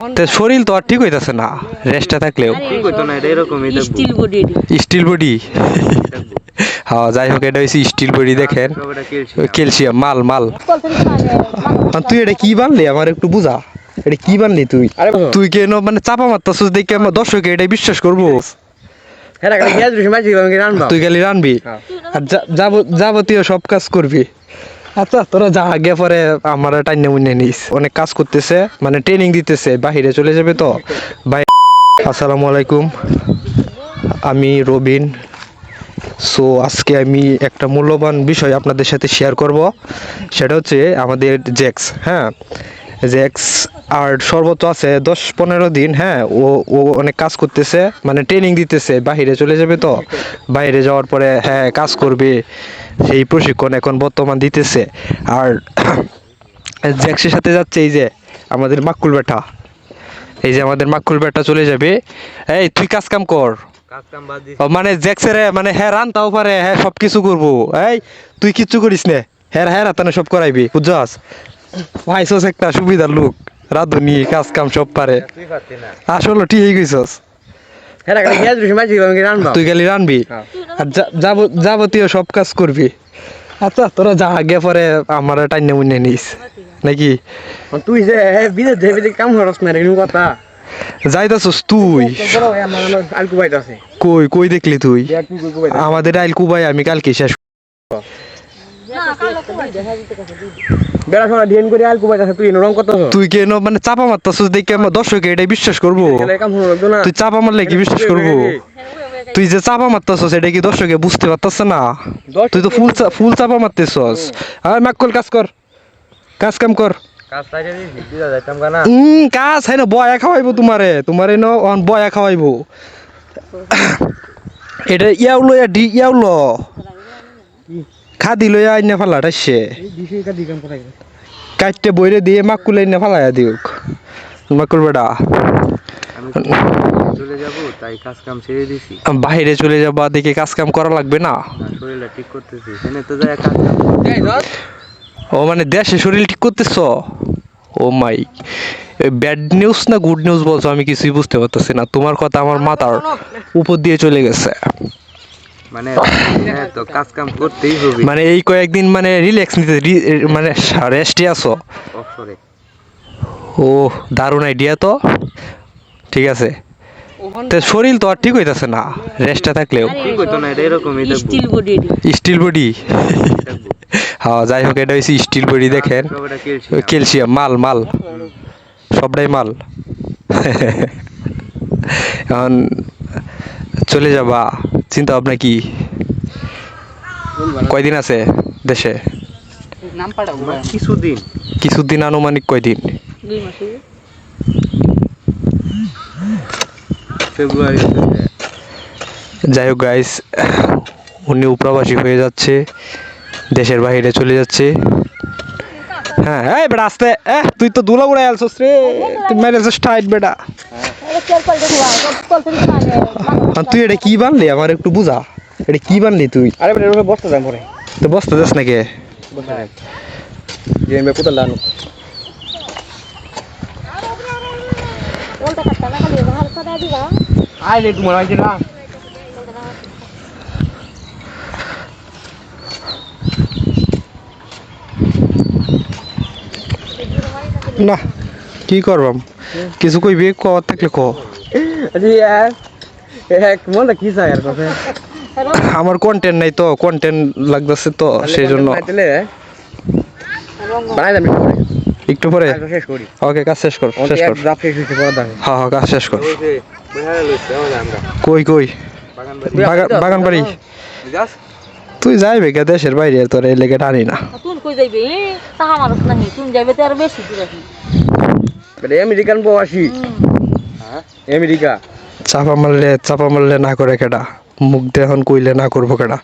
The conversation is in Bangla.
তো শরীর তো আর ঠিক হইতাছে না রেস্টে থাকলেও। ঠিক হইতো না এটা এরকমই স্টিল বডি স্টিল বডি হ্যাঁ যাই হোক এটা হচ্ছে স্টিল বডি দেখেন। ক্যালসিয়াম ক্যালসিয়াম মাল মাল। তুই এটা কি বানলি? আমার একটু বুঝা। এটা কি বানলি তুই? তুই কেন মানে চাপা মারতাছিস দেখে আমার দর্শকে এটা বিশ্বাস করব। হ্যাঁ তুই খালি রানবি। হ্যাঁ। আর যাব- যাবতীয় সব কাজ করবি। আচ্ছা তোরা যা, আগে পরে আমার টাইনে মুনে নিস। অনেক কাজ করতেছে মানে ট্রেনিং দিতেছে, বাহিরে চলে যাবে তো। বাই আসসালামু আলাইকুম। আমি রবিন। সো, আজকে আমি একটা মূল্যবান বিষয় আপনাদের সাথে শেয়ার করব। সেটা হচ্ছে আমাদের জ্যাক্স হ্যাঁ? জ্যাক্স আর সর্বোচ্চ আছে দশ পনেরো দিন হ্যাঁ? ও ও অনেক কাজ করতেছে মানে ট্রেনিং দিতেছে বাইরে চলে যাবে তো। বাইরে যাওয়ার পরে হ্যাঁ কাজ করবে। সেই প্রশিক্ষণ এখন বর্তমান দিতেছে। আর জ্যাক্সের সাথে যাচ্ছে এই যে আমাদের মাকুল বেটা। এই যে আমাদের মাকুল বেটা চলে যাবে। এই তুই কাজ কাম কর। মানে জ্যাক্সেরে মানে হ্যাঁ রানতাও পারে হ্যাঁ সব কিছু করব। এই তুই কিচ্ছু করিস নে। হ্যাঁ হ্যাঁ রাতানে সব করাইবি বুঝছস? পাইছস একটা সুবিধার লোক। রাধুনি কাজ কাম সব পারে। আসলে ঠিকই কইছস। তুই খালি রানবি? হ্যাঁ। আর যাবতীয় সব কাজ করবি? আচ্ছা তোরা যা আগে পরে আমার টাইনে মুনে নিস। নাকি? তুই যে বিদেশ বিদেশ কাম না এরকম কথা। যাইতাছস তুই। কই কই দেখলি তুই? আমাদের আইল কুবাই আমি কালকে শেষ বেড়া সময় ডিএন করে আলকু বাইট তুই রং কত তুই কেন মানে চাপা মারতাছিস দেখে আমার দর্শকে এটা বিশ্বাস করব? কাম হলো লাগতো না। তুই চাপা মারলে কি বিশ্বাস করব? তুই যে চাপা মারতেছস এটা কি দর্শকে বুঝতে পারতেছে না? তুই তো ফুল ফুল চাপা মারতেছস। আর মাক্কল কাজ কর। কাম কর। হয় না। বয়া খাওয়াইবো তোমারে। তোমারে ন অন বয়া খাওয়াইবো। এটা ইয়াও লইয়া ডি ইয়াও ল। খাদি লইয়া আইনা দিকাম কোথায় কাটতে বইরে দিয়ে মাকুল আইনা ফালাইয়া দিউক। মাকুল বেটা চলে যাব বাইরে চলে যাবা দেখে কাজ কাম করা লাগবে না। ঠিক করতেছি ও মানে দেশে শরীর ঠিক করতেছ? ও মাই ব্যাড নিউজ না গুড নিউজ বলছো? আমি কিছুই বুঝতে পারতেছি না। তোমার কথা আমার মাথার উপর দিয়ে চলে গেছে। মানে হ্যাঁ তো কাজ কাম করতেই হবে। মানে এই কয়েকদিন মানে রিল্যাক্স নিতে মানে রেস্টে আছো? অবসরে ও দারুণ আইডিয়া তো। ঠিক আছে। তো শরীর তো আর ঠিক হইতাছে না রেস্টে থাকলেও। ঠিক হইতো না এটা এরকমই স্টিল বডি স্টিল বডি হ্যাঁ যাই হোক এটা হচ্ছে স্টিল বডি দেখেন। ক্যালসিয়াম মাল মাল। সবটাই মাল। এখন চলে যাবা। চিন্তা ভাবনা কি? কয়দিন আছে দেশে? কিছুদিন। কিছুদিন আনুমানিক কয়দিন? ফেব্রুয়ারি যাই হোক গাইস উনি উপ্রবাসী হয়ে যাচ্ছে দেশের বাইরে চলে যাচ্ছে। হ্যাঁ এই বেটা আসতে এ তুই তো দুলা উড়াই আলছস রে। তুই মেরেছিস টাইট বেটা। আর তুই এটা কি বানলি? আমার একটু বুঝা। এটা কি বানলি তুই? আরে বসতে যাম পরে। তো বসতে যাস নাকি? কোথায় লানো? আয় রে তোমার আইছে না। না। কি করবাম কিছু কইবি? কওয়ার থাকলে ক। আরে यार এক মনটা কি চাই আর কথা? আমার কন্টেন্ট নাই তো কন্টেন্ট লাগতেছে তো সেই জন্য বানাই দাম একটু পরে। একটু শেষ করি। ওকে কাজ শেষ কর শেষ কর। হ্যাঁ হ্যাঁ কাজ শেষ কর। আমরা। কই কই? বাগান বাড়ি তুই যাইবে কে দেশের বাইরে তোর এই লেগে টানি না। তুন কই যাইবে? তাহা মানুষ নাহি তুন যাইবে তো আর বেশি দূর। বেটা আমেরিকান প্রবাসী। হ্যাঁ? আমেরিকা। চাপা মারলে চাপা মারলে না করে কেডা? মুখ দেহন কইলে না করব কেডা?